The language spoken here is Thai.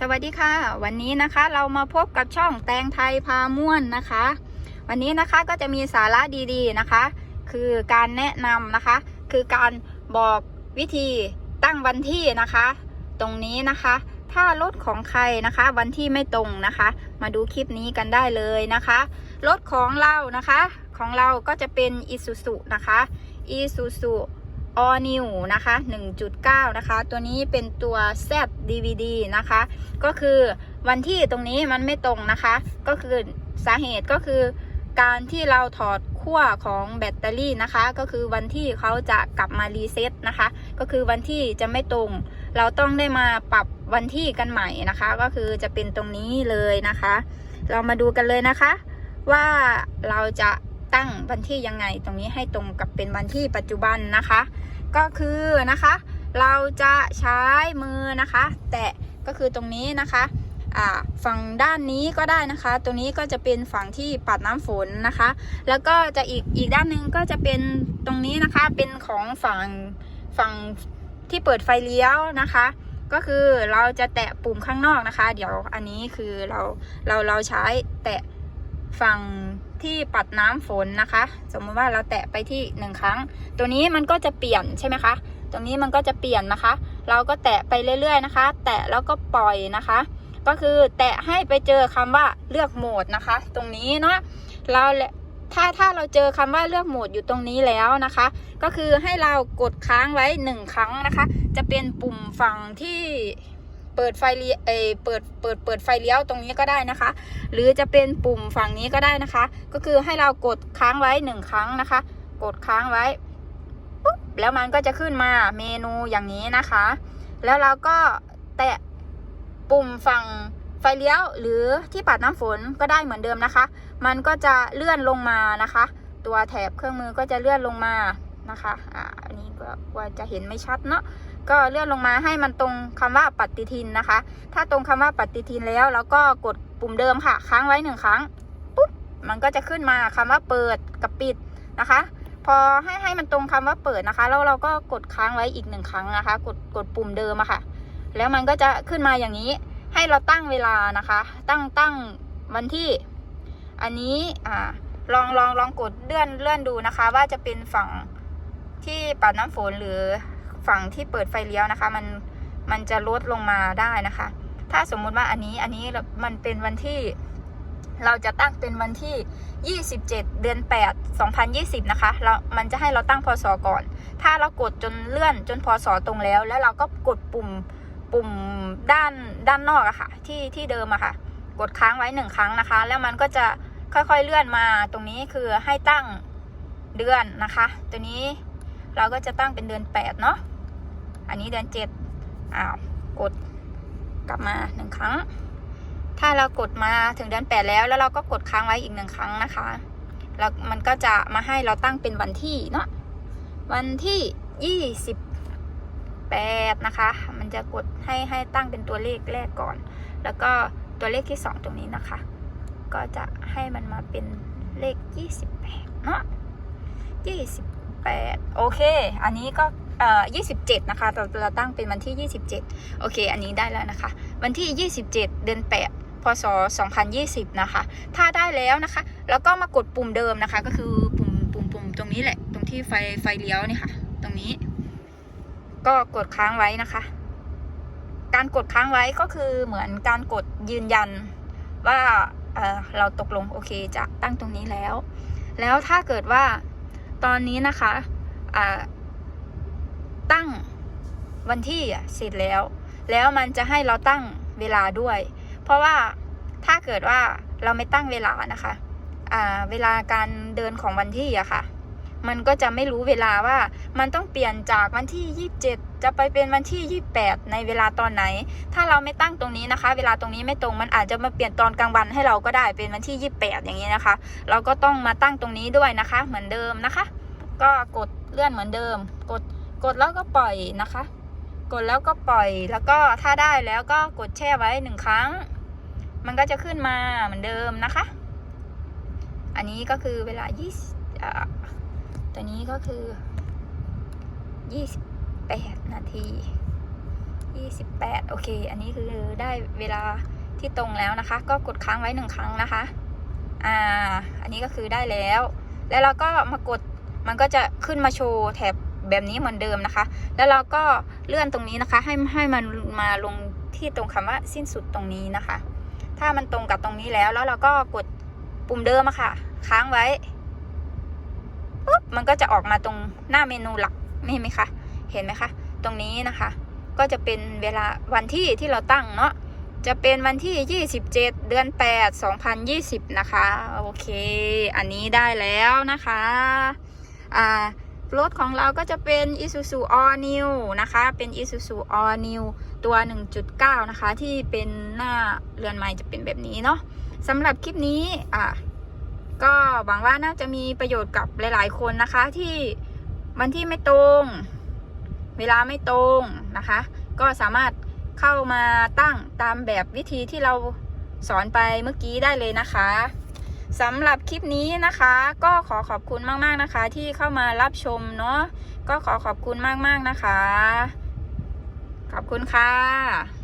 สวัสดีค่ะ วันนี้นะคะเรามาพบกับช่องแตงไทยพาม่วนนะคะ วันนี้นะคะก็จะมีสาระดีๆนะคะ คือการแนะนำนะคะ คือการบอกวิธีตั้งวันที่นะคะ ตรงนี้นะคะ ถ้ารถของใครนะคะ วันที่ไม่ตรงนะคะ มาดูคลิปนี้กันได้เลยนะคะรถของเรานะคะ ของเราก็จะเป็น Isuzu นะคะ Isuzu All New นะคะ 1.9 นะคะ ตัวนี้เป็นตัว Z DVD นะคะ ก็คือวันที่ตรงนี้มันไม่ตรงนะคะ ก็คือสาเหตุก็คือการที่เราถอดขั้วของแบตเตอรี่นะคะ ก็คือวันที่เขาจะกลับมารีเซ็ตนะคะ ก็คือวันที่จะไม่ตรง เราต้องได้มาปรับวันที่กันใหม่นะคะ ก็คือจะเป็นตรงนี้เลยนะคะ เรามาดูกันเลยนะคะ ว่าเราจะ ตั้งวันที่ยังไงตรงนี้ให้ตรงกับเป็นวันที่ปัจจุบันนะคะ ก็คือนะคะ เราจะใช้มือนะคะ แตะก็คือตรงนี้นะคะฝั่งด้านนี้ก็ได้นะคะ ตรงนี้ก็จะเป็นฝั่งที่ปัดน้ำฝนนะคะ แล้วก็จะอีกอีกด้านหนึ่งก็จะเป็นตรงนี้นะคะ เป็นของฝั่งฝั่งที่เปิดไฟเลี้ยวนะคะ ก็คือเราจะแตะปุ่มข้างนอกนะคะ เดี๋ยวอันนี้คือเราเราเราใช้แตะฝั่ง ที่ปัดน้ำฝนนะคะ สมมติว่าเราแตะไปที่หนึ่งครั้ง ตัวนี้มันก็จะเปลี่ยนใช่ไหมคะตรงนี้มันก็จะเปลี่ยนนะคะ เราก็แตะไปเรื่อยๆนะคะ แตะแล้วก็ปล่อยนะคะ ก็คือแตะให้ไปเจอคำว่าเลือกโหมดนะคะ ตรงนี้เนาะเราถ้าถ้าเราเจอคำว่าเลือกโหมดอยู่ตรงนี้แล้วนะคะ ก็คือให้เรากดค้างไว้หนึ่งครั้งนะคะ จะเป็นปุ่มฝั่งที่ เปิดไฟเลี้ยเอยเปิดเปิดเปิดไฟเลี้ยวตรงนี้ก็ได้นะคะ หรือจะเป็นปุ่มฝั่งนี้ก็ได้นะคะ ก็คือให้เรากดค้างไว้หนึ่งครั้งนะคะ กดค้างไว้ปุ๊บแล้วมันก็จะขึ้นมาเมนูอย่างนี้นะคะ แล้วเราก็แตะปุ่มฝั่งไฟเลี้ยวหรือที่ปัดน้ำฝนก็ได้เหมือนเดิมนะคะ มันก็จะเลื่อนลงมานะคะ ตัวแถบเครื่องมือก็จะเลื่อนลงมานะคะ อ่า อันนี้ก็ว่าจะเห็นไม่ชัดเนาะ ก็เลื่อนลงมาให้มันตรงคำว่าปฏิทินนะคะ ถ้าตรงคำว่าปฏิทินแล้วเราก็กดปุ่มเดิมค่ะ ค้างไว้หนึ่งครั้งปุ๊บมันก็จะขึ้นมาคำว่าเปิดกับปิดนะคะ พอให้ให้มันตรงคำว่าเปิดนะคะแล้วเราก็กดค้างไว้อีกหนึ่งครั้งนะคะ กดกดปุ่มเดิมอะค่ะ แล้วมันก็จะขึ้นมาอย่างนี้ ให้เราตั้งเวลานะคะ ตั้งตั้งวันที่ อันนี้อ่าลองลองลองกดเลื่อนเลื่อนดูนะคะ ว่าจะเป็นฝั่งที่ปัดน้ำฝนหรือ ฝั่งที่เปิดไฟเลี้ยวนะคะ มันมันจะลดลงมาได้นะคะ ถ้าสมมุติว่าอันนี้อันนี้มันเป็นวันที่ เราจะตั้งเป็นวันที่ 27 เดือน 8 2020 นะคะแล้วมันจะให้เราตั้งพศก่อน ถ้าเรากดจนเลื่อนจนพศตรงแล้ว แล้วเราก็กดปุ่มปุ่มด้านด้านนอกอะค่ะ ที่ที่เดิมอะค่ะ กดค้างไว้หนึ่งครั้งนะคะ แล้วมันก็จะค่อยๆเลื่อนมาตรงนี้คือให้ตั้งเดือนนะคะ ตัวนี้เราก็จะตั้งเป็นเดือนแปดเนาะ อันนี้เดือนเจ็ดอ้าวกดกลับมาหนึ่งครั้ง ถ้าเรากดมาถึงเดือนแปดแล้ว แล้วเราก็กดค้างไว้อีกหนึ่งครั้งนะคะ แล้วมันก็จะมาให้เราตั้งเป็นวันที่เนาะวันที่ยี่สิบแปดนะคะ มันจะกดให้ให้ตั้งเป็นตัวเลขแรกก่อน แล้วก็ตัวเลขที่สองตรงนี้นะคะ ก็จะให้มันมาเป็นเลข28เนาะ28โอเค อันนี้ก็ เอ่อ27 นะคะ เราเราตั้งเป็นวันที่ 27 โอเค อันนี้ได้แล้วนะคะ วันที่ 27 เดือน 8 พศ 2020 นะคะ ถ้าได้แล้วนะคะ แล้วก็มากดปุ่มเดิมนะคะ ก็คือปุ่มปุ่มปุ่มตรงนี้แหละ ตรงที่ไฟไฟเลี้ยวนี่ค่ะ ตรงนี้ ก็กดค้างไว้นะคะ การกดค้างไว้ก็คือเหมือนการกดยืนยันว่าเอ่อเราตกลงโอเคจะตั้งตรงนี้แล้ว แล้วถ้าเกิดว่าตอนนี้นะคะอ่า ตั้งวันที่เสร็จแล้ว แล้วมันจะให้เราตั้งเวลาด้วย เพราะว่าถ้าเกิดว่าเราไม่ตั้งเวลานะคะเวลาการเดินของวันที่อะค่ะ มันก็จะไม่รู้เวลาว่ามันต้องเปลี่ยนจากวันที่ 27 จะไปเป็นวันที่ 28 ในเวลาตอนไหน ถ้าเราไม่ตั้งตรงนี้นะคะ เวลาตรงนี้ไม่ตรงมันอาจจะมาเปลี่ยนตอนกลางวันให้เราก็ได้เป็นวันที่ 28 อย่างนี้นะคะ เราก็ต้องมาตั้งตรงนี้ด้วยนะคะ เหมือนเดิมนะคะ ก็กดเลื่อนเหมือนเดิม กด กดแล้วก็ปล่อยนะคะ กดแล้วก็ปล่อยแล้วก็ถ้าได้แล้วก็กดแช่ไว้หนึ่งครั้ง มันก็จะขึ้นมาเหมือนเดิมนะคะ อันนี้ก็คือเวลา20อ่าตัวนี้ก็คือ28นาที28โอเค อันนี้คือได้เวลาที่ตรงแล้วนะคะ ก็กดค้างไว้หนึ่งครั้งนะคะอ่าอันนี้ก็คือได้แล้ว แล้วเราก็มากดมันก็จะขึ้นมาโชว์แถบ แบบนี้เหมือนเดิมนะคะ แล้วเราก็เลื่อนตรงนี้นะคะ ให้ให้มันมาลงที่ตรงคำว่าสิ้นสุดตรงนี้นะคะ ถ้ามันตรงกับตรงนี้แล้ว แล้วเราก็กดปุ่มเดิมอะค่ะ ค้างไว้ปุ๊บมันก็จะออกมาตรงหน้าเมนูหลักนี่เห็นไหมคะเห็นไหมคะ ตรงนี้นะคะ ก็จะเป็นเวลาวันที่ที่เราตั้งเนาะจะเป็นวันที่ 27 เดือน 8 2020 นะคะ โอเค อันนี้ได้แล้วนะคะ อ่า รถของเราก็จะเป็น Isuzu All New นะคะ เป็น Isuzu All New ตัว 1.9 นะคะ ที่เป็นหน้าเรือนใหม่จะเป็นแบบนี้เนาะสำหรับคลิปนี้อะก็หวังว่าน่าจะมีประโยชน์กับหลาย ๆ คนนะคะที่วันที่ไม่ตรง เวลาไม่ตรงนะคะ ก็สามารถเข้ามาตั้งตามแบบวิธีที่เราสอนไปเมื่อกี้ได้เลยนะคะ สำหรับคลิปนี้นะคะ ก็ขอขอบคุณมากๆนะคะ ที่เข้ามารับชมเนาะก็ขอขอบคุณมากๆนะคะ ขอบคุณค่ะ